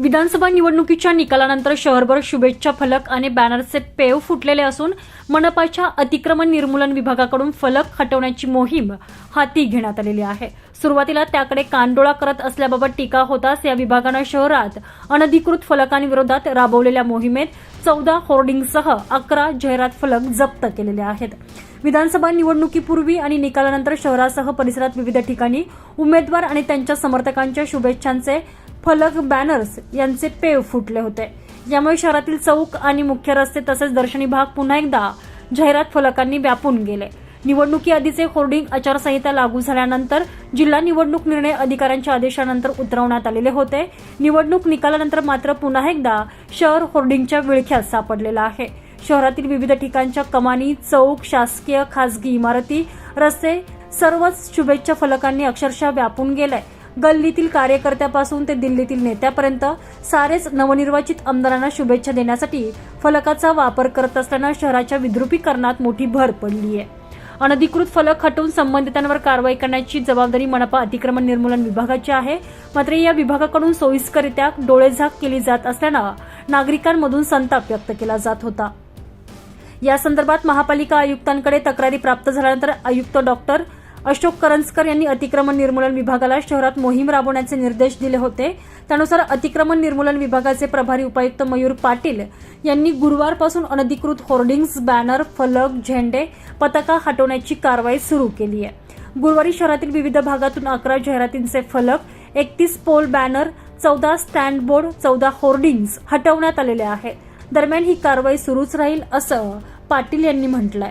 विधानसभा निवडणुकीच्या निकालानंतर शहरभर शुभेच्छा फलक आणि बॅनरचे पेव फुटलेले असून मनपाच्या अतिक्रमण निर्मूलन विभागाकडून फलक हटवण्याची मोहीम हाती घेण्यात आलेली आहे. सुरुवातीला त्याकडे कानडोळा करत असल्याबाबत टीका होताच या विभागानं शहरात अनधिकृत फलकांविरोधात राबवलेल्या मोहिमेत चौदा होर्डिंगसह अकरा जाहिरात फलक जप्त केलेले आहेत. विधानसभा निवडणुकीपूर्वी आणि निकालानंतर शहरासह परिसरात विविध ठिकाणी उमेदवार आणि त्यांच्या समर्थकांच्या शुभेच्छांचे फलक बॅनर्स यांचे पेव फुटले होते. यामुळे शहरातील चौक आणि मुख्य रस्ते तसेच दर्शनी भाग पुन्हा एकदा जाहिरात फलकांनी व्यापून गेले. निवडणुकीआधीचे होर्डिंग आचारसंहिता लागू झाल्यानंतर जिल्हा निवडणूक निर्णय अधिकाऱ्यांच्या आदेशानंतर उतरवण्यात आलेले होते. निवडणूक निकालानंतर मात्र पुन्हा एकदा शहर होर्डिंगच्या विळख्यात सापडलेला आहे. शहरातील विविध ठिकाणच्या कमानी चौक शासकीय खासगी इमारती रस्ते सर्वच शुभेच्छा फलकांनी अक्षरशः व्यापून गेलंय गल्लीतील कार्यकर्त्यापासून ते दिल्लीतील नेत्यापर्यंत सारेच नवनिर्वाचित आमदारांना शुभेच्छा देण्यासाठी फलकाचा वापर करत असताना शहराच्या विद्रुपीकरणात मोठी भर पडली आहे. अनधिकृत फलक हटवून संबंधितांवर कारवाई करण्याची जबाबदारी मनपा अतिक्रमण निर्मूलन विभागाची आहे. मात्र या विभागाकडून सोयीस्करित्या डोळेझाक केली जात असल्यानं नागरिकांमधून संताप व्यक्त केला जात होता. या संदर्भात महापालिका आयुक्तांकडे तक्रारी प्राप्त झाल्यानंतर आयुक्त डॉक्टर अशोक करंजकर यांनी अतिक्रमण निर्मूलन विभागाला शहरात मोहीम राबवण्याचे निर्देश दिले होते. त्यानुसार अतिक्रमण निर्मूलन विभागाचे प्रभारी उपायुक्त मयूर पाटील यांनी गुरुवारपासून अनधिकृत होर्डिंग्ज बॅनर फलक झेंडे पताका हटवण्याची कारवाई सुरू केली आहे. गुरुवारी शहरातील विविध भागातून अकरा जाहिरातींचे फलक एकतीस पोल बॅनर चौदा स्टँड बोर्ड चौदा होर्डिंग्ज हटवण्यात आलेले आहेत दरम्यान ही कारवाई सुरूच राहील असं पाटील यांनी म्हटलंय.